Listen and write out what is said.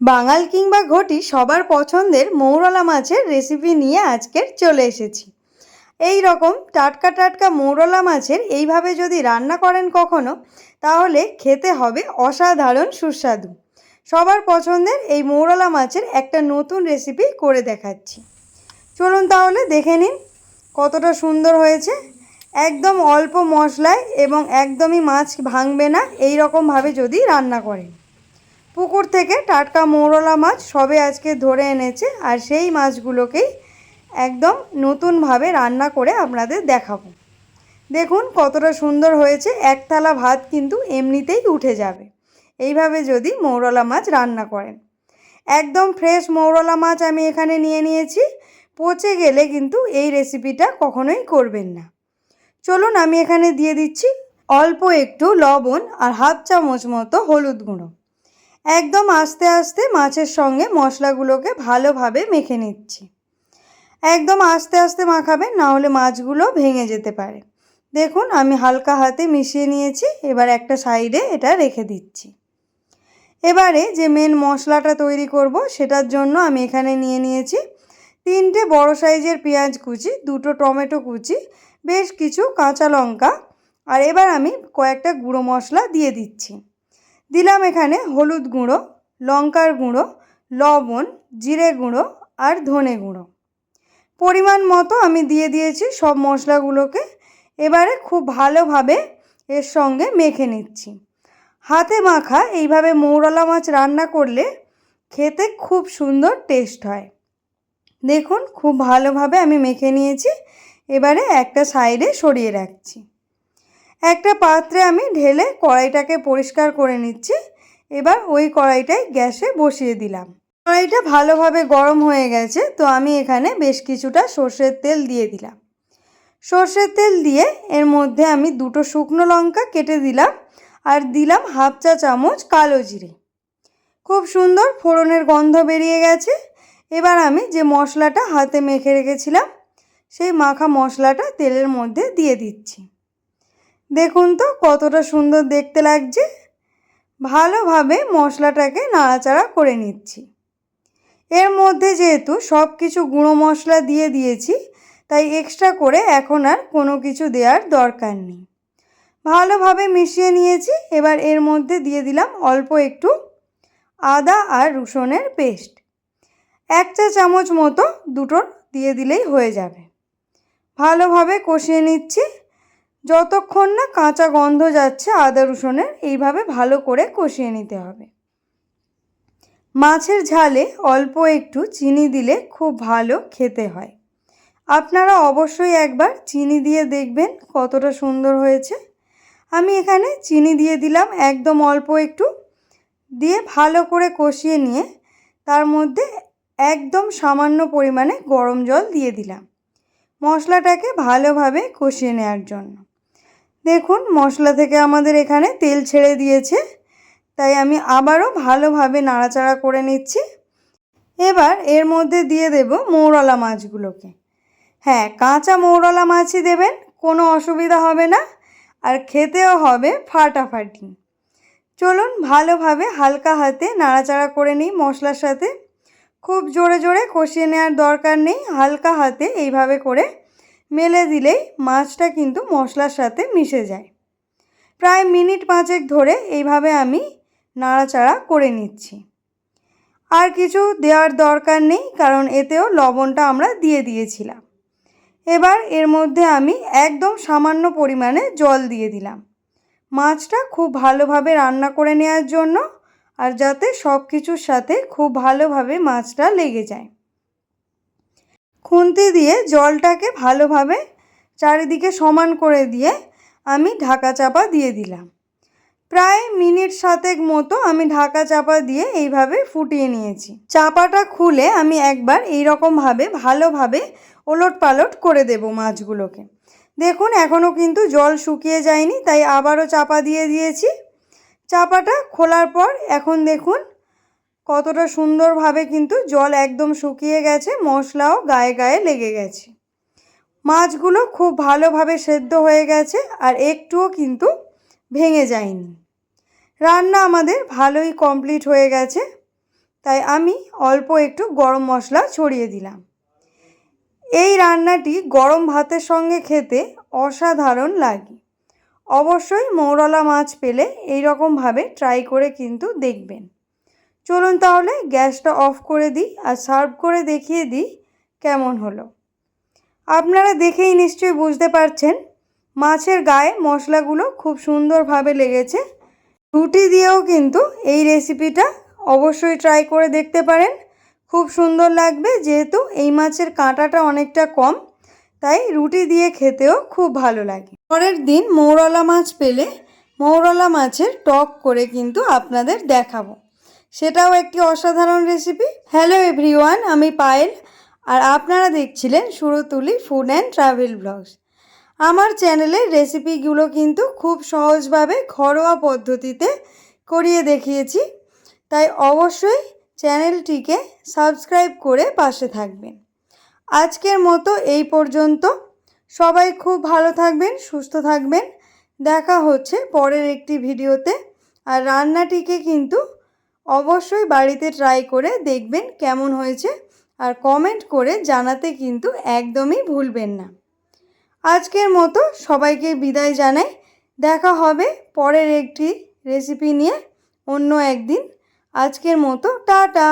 বাঙাল কিংবা ঘটি সবার পছন্দের মৌরলা মাছের রেসিপি নিয়ে আজকের চলে এসেছি। এই রকম টাটকা টাটকা মৌরলা মাছের এইভাবে যদি রান্না করেন কখনো, তাহলে খেতে হবে অসাধারণ সুস্বাদু। সবার পছন্দের এই মৌরলা মাছের একটা নতুন রেসিপি করে দেখাচ্ছি। চলুন তাহলে দেখে নিন কতটা সুন্দর হয়েছে। একদম অল্প মশলায় এবং একদমই মাছ ভাঙবে না এই রকমভাবে যদি রান্না করেন। পুকুর থেকে টাটকা মৌরলা মাছ সবে আজকে ধরে এনেছে আর সেই মাছগুলোকেই একদম নতুনভাবে রান্না করে আপনাদের দেখাবো। দেখুন কতটা সুন্দর হয়েছে এক থালা ভাত কিন্তু এমনিতেই উঠে যাবে। এইভাবে যদি মৌরলা মাছ রান্না করেন। একদম ফ্রেশ মৌরলা মাছ আমি এখানে নিয়ে নিয়েছি, পচে গেলে কিন্তু এই রেসিপিটা কখনোই করবেন না। চলুন আমি এখানে দিয়ে দিচ্ছি অল্প একটু লবণ আর হাফ চামচ মতো হলুদ গুঁড়ো। একদম আস্তে আস্তে মাছের সঙ্গে মশলাগুলোকে ভালোভাবে মেখে নিচ্ছি। একদম আস্তে আস্তে মাখাবেন, না হলে মাছগুলো ভেঙে যেতে পারে। দেখুন, আমি হালকা হাতে মিশিয়ে নিয়েছি, এবার একটা সাইডে এটা রেখে দিচ্ছি। এবারে যে মেন মশলাটা তৈরি করব, সেটার জন্য আমি এখানে নিয়ে নিয়েছি তিনটে বড় সাইজের পেঁয়াজ কুচি, দুটো টমেটো কুচি, বেশ কিছু কাঁচা লঙ্কা, আর এবার আমি কয়েকটা গুঁড়ো মশলা দিয়ে দিচ্ছি। দিলাম এখানে হলুদ গুঁড়ো, লঙ্কার গুঁড়ো, লবণ, জিরে গুঁড়ো আর ধনে গুঁড়ো। পরিমাণ মতো আমি দিয়ে দিয়েছি সব মশলাগুলোকে। এবারে খুব ভালোভাবে এর সঙ্গে মেখে নিচ্ছি। হাতে মাখা এইভাবে মৌরলা মাছ রান্না করলে খেতে খুব সুন্দর টেস্ট হয়। দেখুন, খুব ভালোভাবে আমি মেখে নিয়েছি। এবারে একটা সাইডে সরিয়ে রাখছি। একটা পাত্রে আমি ঢেলে কড়াইটাকে পরিষ্কার করে নিচ্ছি। এবার ওই কড়াইটাই গ্যাসে বসিয়ে দিলাম। কড়াইটা ভালোভাবে গরম হয়ে গেছে, তো আমি এখানে বেশ কিছুটা সর্ষের তেল দিয়ে দিলাম। সর্ষের তেল দিয়ে এর মধ্যে আমি দুটো শুকনো লঙ্কা কেটে দিলাম আর দিলাম হাফ চা চামচ কালো জিরে। খুব সুন্দর ফোড়নের গন্ধ বেরিয়ে গেছে। এবার আমি যে মশলাটা হাতে মেখে রেখেছিলাম, সেই মাখা মশলাটা তেলের মধ্যে দিয়ে দিচ্ছি। দেখুন তো কতটা সুন্দর দেখতে লাগছে। ভালোভাবে মশলাটাকে নাড়াচাড়া করে নিচ্ছি। এর মধ্যে যেহেতু সব কিছু গুঁড়ো মশলা দিয়ে দিয়েছি, তাই এক্সট্রা করে এখন আর কোনো কিছু দেওয়ার দরকার নেই। ভালোভাবে মিশিয়ে নিয়েছি, এবার এর মধ্যে দিয়ে দিলাম অল্প একটু আদা আর রসুনের পেস্ট। এক চা চামচ মতো দুটোর দিয়ে দিলেই হয়ে যাবে। ভালোভাবে কষিয়ে নিচ্ছি। যতক্ষণ না কাঁচা গন্ধ যাচ্ছে, আদা রসুনের এইভাবে ভালো করে কষিয়ে নিতে হবে। মাছের ঝালে অল্প একটু চিনি দিলে খুব ভালো খেতে হয়। আপনারা অবশ্যই একবার চিনি দিয়ে দেখবেন কতটা সুন্দর হয়েছে। আমি এখানে চিনি দিয়ে দিলাম একদম অল্প একটু। দিয়ে ভালো করে কষিয়ে নিয়ে তার মধ্যে একদম সামান্য পরিমাণে গরম জল দিয়ে দিলাম। মশলাটাকে ভালোভাবে কষিয়ে নেওয়ার জন্য। দেখুন, মশলা থেকে আমাদের এখানে তেল ছেড়ে দিয়েছে। তাই আমি আবারও ভালোভাবে নাড়াচাড়া করে নিচ্ছি। এবার এর মধ্যে দিয়ে দেব মৌরলা মাছগুলোকে। হ্যাঁ কাঁচা মৌরলা মাছই দেবেন, কোনো অসুবিধা হবে না। আর খেতেও হবে ফাটাফাটি। চলুন ভালোভাবে হালকা হাতে নাড়াচাড়া করে নিই মশলার সাথে। খুব জোরে জোরে কষিয়ে নেওয়ার দরকার নেই, হালকা হাতে এইভাবে করে মেলে দিলেই মাছটা কিন্তু মশলার সাথে মিশে যায়। প্রায় মিনিট পাঁচেক ধরে এইভাবে আমি নাড়াচাড়া করে নিচ্ছি। আর কিছু দেওয়ার দরকার নেই, কারণ এতেও লবণটা আমরা দিয়ে দিয়েছিলাম। এবার এর মধ্যে আমি একদম সামান্য পরিমাণে জল দিয়ে দিলাম। মাছটা খুব ভালোভাবে রান্না করে নেওয়ার জন্য আর যাতে সব কিছুর সাথে খুব ভালোভাবে মাছটা লেগে যায়। খুন্তি দিয়ে জলটাকে ভালোভাবে চারিদিকে সমান করে দিয়ে আমি ঢাকা চাপা দিয়ে দিলাম। প্রায় মিনিট সাতেক মতো আমি ঢাকা চাপা দিয়ে এইভাবে ফুটিয়ে নিয়েছি। চাপাটা খুলে আমি একবার এই রকমভাবে ভালোভাবে ওলট পালট করে দেব মাছগুলোকে। দেখুন, এখনও কিন্তু জল শুকিয়ে যায়নি, তাই আবারও চাপা দিয়ে দিয়েছি। চাপাটা খোলার পর এখন দেখুন কতটা সুন্দরভাবে কিন্তু জল একদম শুকিয়ে গেছে, মশলাও গায়ে গায়ে লেগে গেছে। মাছগুলো খুব ভালোভাবে সেদ্ধ হয়ে গেছে আর একটুও কিন্তু ভেঙে যায়নি। রান্না আমাদের ভালোই কমপ্লিট হয়ে গেছে, তাই আমি অল্প একটু গরম মশলা ছড়িয়ে দিলাম। এই রান্নাটি গরম ভাতের সঙ্গে খেতে অসাধারণ লাগে। অবশ্যই মৌরলা মাছ পেলে এই রকমভাবে ট্রাই করে কিন্তু দেখবেন। চলুন তাহলে গ্যাসটা অফ করে দিই আর সার্ভ করে দেখিয়ে দিই কেমন হলো। আপনারা দেখেই নিশ্চয়ই বুঝতে পারছেন, মাছের গায়ে মশলাগুলো খুব সুন্দরভাবে লেগেছে। রুটি দিয়েও কিন্তু এই রেসিপিটা অবশ্যই ট্রাই করে দেখতে পারেন। খুব সুন্দর লাগবে যেহেতু এই মাছের কাঁটাটা অনেকটা কম, তাই রুটি দিয়ে খেতেও খুব ভালো লাগে। পরের দিন মৌরলা মাছ পেলে মৌরলা মাছের টক করে কিন্তু আপনাদের দেখাবো। সেটাও একটি অসাধারণ রেসিপি হ্যালো এভরিওয়ান আমি পায়েল। আর আপনারা দেখছিলেন Suratuli food and travel blogs আমার চ্যানেলের রেসিপিগুলো কিন্তু খুব সহজভাবে ঘরোয়া পদ্ধতিতে করিয়ে দেখিয়েছি। তাই অবশ্যই চ্যানেলটিকে সাবস্ক্রাইব করে পাশে থাকবেন। আজকের মতো এই পর্যন্ত। সবাই খুব ভালো থাকবেন, সুস্থ থাকবেন। দেখা হচ্ছে পরের একটি ভিডিওতে। আর রান্নাটিকে কিন্তু অবশ্যই বাড়িতে ট্রাই করে দেখবেন কেমন হয়েছে আর কমেন্ট করে জানাতে কিন্তু একদমই ভুলবেন না। আজকের মতো সবাইকে বিদায় জানাই। দেখা হবে পরের একটি রেসিপি নিয়ে অন্য একদিন। আজকের মতো, টাটা!